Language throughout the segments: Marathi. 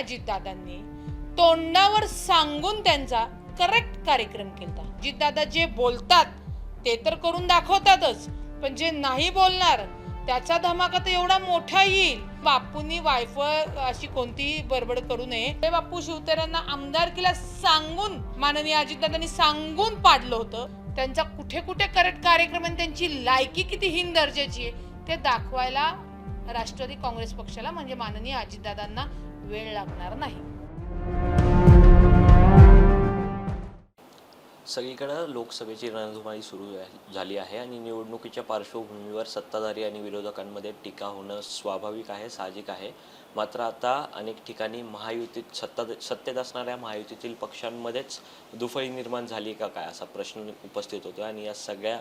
अजितदादांनी तोंडावर सांगून त्यांचा करेक्ट कार्यक्रम केला. अजितदादा जे बोलतात ते तर करून दाखवतातच पण जे नाही बोलणार त्याचा धमाका तर एवढा मोठा येईल. बापूंनी वायफ अशी कोणतीही बडबड करू नये. बापू शिवतऱ्यांना आमदारकीला सांगून माननीय अजितदादांनी सांगून पाडलं होतं. त्यांचा कुठे कुठे करेक्ट कार्यक्रम आणि त्यांची लायकी किती हिन दर्जाची आहे ते दाखवायला राष्ट्रवादी काँग्रेस पक्षाला म्हणजे माननीय अजितदादांना वेळ लागणार नाही. सगळीकडं लोकसभेची रणधुमाळी सुरू झाली आहे आणि निवडणुकीच्या पार्श्वभूमीवर सत्ताधारी आणि विरोधकांमध्ये टीका होणं स्वाभाविक आहे साहजिक आहे. मात्र आता अनेक ठिकाणी महायुतीत सत्ता सत्तेत असणाऱ्या महायुतीतील पक्षांमध्येच दुफळी निर्माण झाली का काय असा प्रश्न उपस्थित होतो आणि या सगळ्या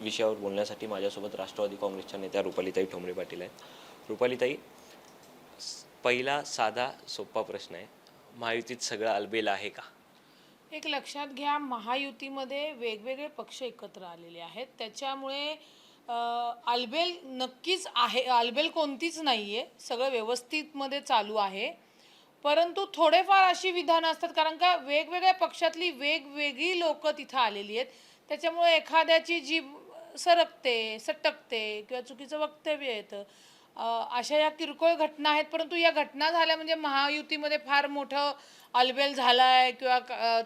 विषयावर बोलण्यासाठी माझ्यासोबत राष्ट्रवादी काँग्रेसच्या नेत्या रुपालीताई ठोंबरे पाटील आहेत. रुपालीताई पहिला साधा सोपा प्रश्न आहे महायुतीत सगळं अलबेल आहे का? एक लक्षात घ्या महायुतीमध्ये वेगवेगळे पक्ष एकत्र आलेले आहेत. त्याच्यामुळे अं, अलबेल नक्कीच आहे अलबेल कोणतीच नाही आहे सगळं व्यवस्थितमध्ये चालू आहे. परंतु थोडेफार अशी विधानं असतात कारण का वेगवेगळ्या पक्षातली वेगवेगळी लोक तिथं आलेली आहेत. त्याच्यामुळे एखाद्याची जी सरकते सटकते किंवा चुकीचं वक्तव्य येतं अशा या किरकोळ घटना आहेत परंतु या घटना झाल्या म्हणजे महायुतीमध्ये फार मोठं अलबेल आहे किंवा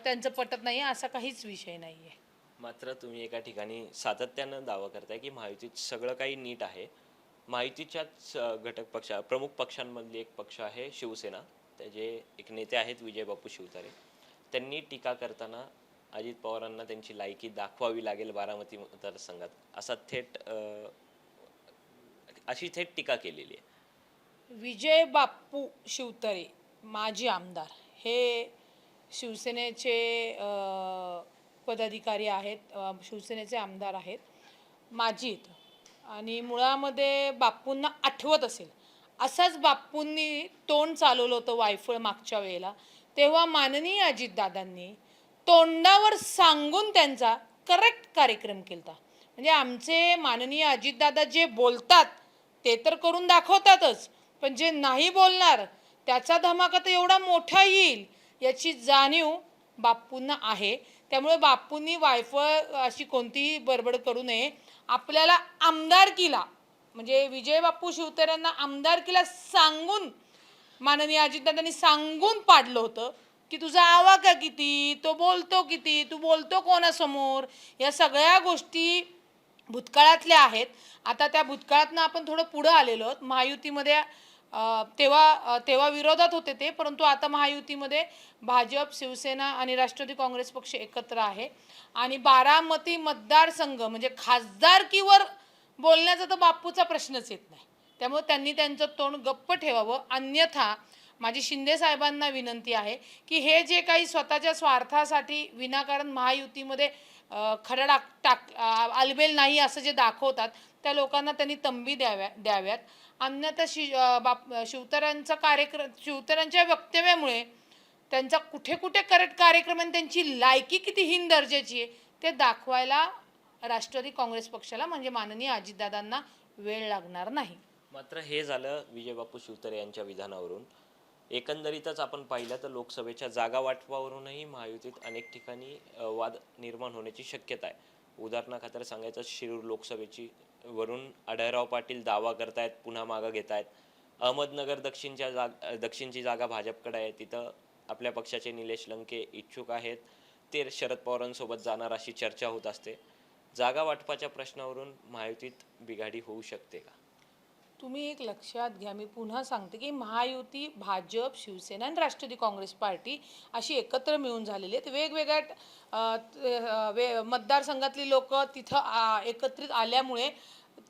त्यांचं पटत नाही असा काहीच विषय नाही आहे मात्र तुम्ही एका ठिकाणी सातत्यानं दावा करताय की महायुतीत सगळं काही नीट आहे. महायुतीच्याच घटक पक्ष प्रमुख पक्षांमधली एक पक्ष आहे शिवसेना. त्याचे एक नेते आहेत विजय बापू शिवतारे त्यांनी टीका करताना अजित पवारांना त्यांची लायकी दाखवावी लागेल बारामती मतदारसंघात. असा थेट अशी थेट टीका केलेली आहे. विजय बाप्पू शिवतरे माजी आमदार हे शिवसेनेचे अ, पदाधिकारी आहेत अ, शिवसेनेचे आमदार आहेत माजीत आणि मुळामध्ये बाप्पूंना आठवत असेल असंच बाप्पूंनी तोंड चालवलं होतं वायफळ मागच्या वेळेला तेव्हा माननीय अजितदादांनी तोंडावर सांगून त्यांचा करेक्ट कार्यक्रम केला म्हणजे आमचे माननीय अजितदादा जे बोलतात ते तर करून दाखवतातच. पण जे नाही बोलणार त्याचा धमाका तर एवढा मोठा येईल याची जाणीव बाप्पूंना आहे. त्यामुळे बाप्पूंनी वायफळ अशी कोणतीही बडबड करू नये. आपल्याला आमदारकीला म्हणजे विजय बाप्पू शिवतऱ्यांना आमदारकीला सांगून माननीय अजितदादांनी सांगून पाडलं होतं की तुझा आवाका किती तो बोलतो किती तू बोलतो कोणासमोर या सगळ्या गोष्टी भूतकाळातल्या आहेत. आता त्या भूतकाळातनं आपण थोडं पुढं आलेलो आहोत. महायुतीमध्ये तेव्हा तेव्हा विरोधात होते ते परंतु आता महायुतीमध्ये भाजप शिवसेना आणि राष्ट्रवादी काँग्रेस पक्ष एकत्र आहे. आणि बारामती मतदारसंघ म्हणजे खासदारकीवर बोलण्याचा तर बापूचा प्रश्नच येत नाही. त्यामुळे त्यांनी त्यांचं तोंड गप्प ठेवावं. अन्यथा माझी शिंदे साहेबांना विनंती आहे की हे जे काही स्वतःच्या स्वार्थासाठी विनाकारण महायुतीमध्ये अ, खरडा टाक आलबेल नाही असं जे दाखवतात त्या लोकांना त्यांनी तंबी द्याव्या द्याव्यात. अन्यथा शि बाप शिवतरांचा कार्यक्रम शिवतरांच्या वक्तव्यामुळे त्यांचा कुठे कुठे करेक्ट कार्यक्रम आणि त्यांची लायकी किती हिन दर्जाची आहे ते दाखवायला राष्ट्रवादी काँग्रेस पक्षाला म्हणजे माननीय अजितदादांना वेळ लागणार नाही. मात्र हे झालं विजय बापू शिवतरे यांच्या विधानावरून. एकंदरीतच आपण पाहिलं तर लोकसभेच्या जागा वाटपावरूनही महायुतीत अनेक ठिकाणी वाद निर्माण होण्याची शक्यता आहे. उदाहरणाखातर सांगायचं शिरूर लोकसभेची वरून आढळराव पाटील दावा करतायत पुन्हा मागं घेत आहेत अहमदनगर दक्षिणच्या जाग दक्षिणची जागा भाजपकडे आहे. तिथं आपल्या पक्षाचे निलेश लंके इच्छुक आहेत. ते शरद पवारांसोबत जाणार अशी चर्चा होत असते. जागा वाटपाच्या प्रश्नावरून महायुतीत बिघाडी होऊ शकते का? तुम्ही एक लक्षात घ्या. मी पुन्हा सांगते की महायुती भाजप शिवसेना आणि राष्ट्रवादी काँग्रेस पार्टी अशी एकत्र मिळून झालेली आहेत. वेगवेगळ्या वे मतदारसंघातली लोक तिथं एकत्रित आल्यामुळे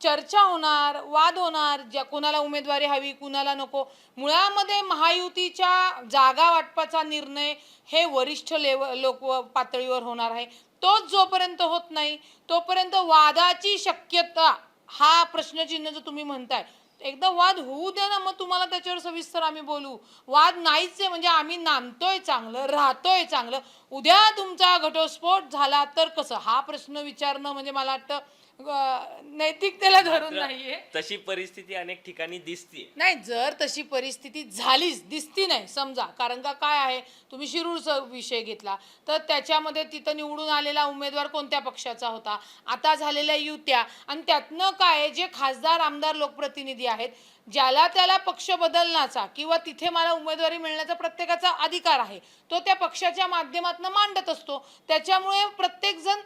चर्चा होणार वाद होणार. ज्या कोणाला उमेदवारी हवी कुणाला नको. मुळामध्ये महायुतीच्या जागा वाटपाचा निर्णय हे वरिष्ठ लेव लोक पातळीवर होणार आहे. तोच जोपर्यंत होत नाही तोपर्यंत वादाची शक्यता हा प्रश्नचिन्ह जो तुम्ही म्हणताय एकदा वाद होऊ द्या ना मग तुम्हाला त्याच्यावर सविस्तर आम्ही बोलू. वाद नाहीच आहे म्हणजे आम्ही नांदतोय चांगलं राहतोय चांगलं. उद्या तुमचा घटस्फोट झाला तर कसं? हा प्रश्न विचारणं म्हणजे मला वाटतं नैतिकतेला धरून नाहीये. तशी परिस्थिती अनेक ठिकाणी दिसते नाही जर तशी परिस्थिती झालीच दिसती नाही समजा कारण का काय आहे? तुम्ही शिरूरचा विषय घेतला तर त्याच्यामध्ये तिथं निवडून आलेला उमेदवार कोणत्या पक्षाचा होता? आता झालेल्या युत्या आणि त्यातनं काय जे खासदार आमदार लोकप्रतिनिधी आहेत ज्याला त्याला पक्ष बदलण्याचा किंवा तिथे मला उमेदवारी मिळण्याचा प्रत्येकाचा अधिकार आहे तो त्या पक्षाच्या माध्यमातून मांडत असतो. त्याच्यामुळे प्रत्येकजण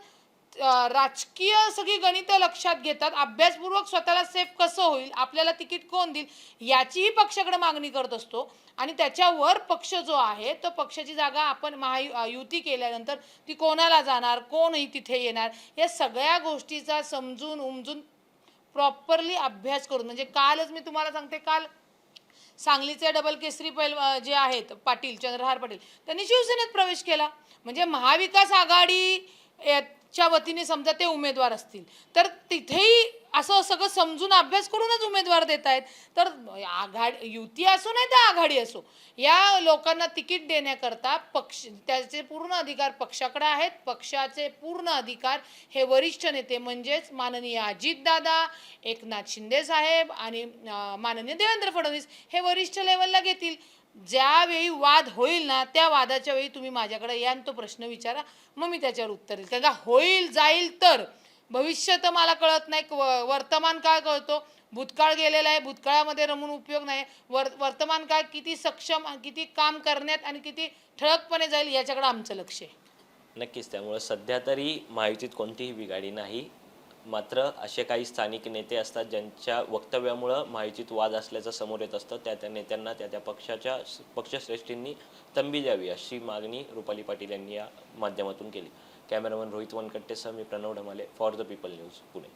राजकीय सगळी गणितं लक्षात घेतात. अभ्यासपूर्वक स्वतःला सेफ कसं होईल? आपल्याला तिकीट कोण देईल? याचीही पक्षाकडे मागणी करत असतो. आणि त्याच्यावर पक्ष जो आहे तो पक्षाची जागा आपण महा युती केल्यानंतर ती कोणाला जाणार? कोणही तिथे येणार? या सगळ्या गोष्टीचा समजून उमजून प्रॉपरली अभ्यास करून म्हणजे कालच मी तुम्हाला सांगते काल सांगलीचे डबल केसरी पैल जे आहेत पाटील चंद्रहार पाटील त्यांनी शिवसेनेत प्रवेश केला. म्हणजे महाविकास आघाडी च्या वतीने समजा ते उमेदवार असतील. तर तिथेही असं सगळं समजून अभ्यास करूनच उमेदवार देत आहेत. तर आघाडी युती असो नाही तर आघाडी असो या लोकांना तिकीट देण्याकरता पक्ष त्याचे पूर्ण अधिकार पक्षाकडे आहेत. पक्षाचे पूर्ण अधिकार हे वरिष्ठ नेते म्हणजेच माननीय अजितदादा एकनाथ शिंदे साहेब आणि माननीय देवेंद्र फडणवीस हे वरिष्ठ लेवलला घेतील. ज्यावेळी वाद होईल ना त्या वादाच्या वेळी तुम्ही माझ्याकडे या तो प्रश्न विचारा. मग मी त्याच्यावर उत्तर देईल. कारण का होईल जाईल तर. भविष्य तर मला कळत नाही. व- वर्तमान काळ कळतो. भूतकाळ गेलेला आहे. भूतकाळामध्ये रमून उपयोग नाही. वर वर्तमान काळ किती सक्षम किती काम करण्यात आणि किती ठळकपणे जाईल याच्याकडे आमचं लक्ष आहे. नक्कीच. त्यामुळे सध्या तरी महायुतीत कोणतीही बिघाडी नाही. मात्र असे काही स्थानिक नेते असतात ज्यांच्या वक्तव्यामुळं माहितीत वाद असल्याचं समोर येत असतं. त्या त्या नेत्यांना त्या त्या पक्षाच्या पक्षश्रेष्ठींनी तंबी द्यावी अशी मागणी रुपाली पाटील यांनी या माध्यमातून केली. कॅमेरामन रोहित वनकट्टेसह मी Pranav Dhamale for the people news Pune.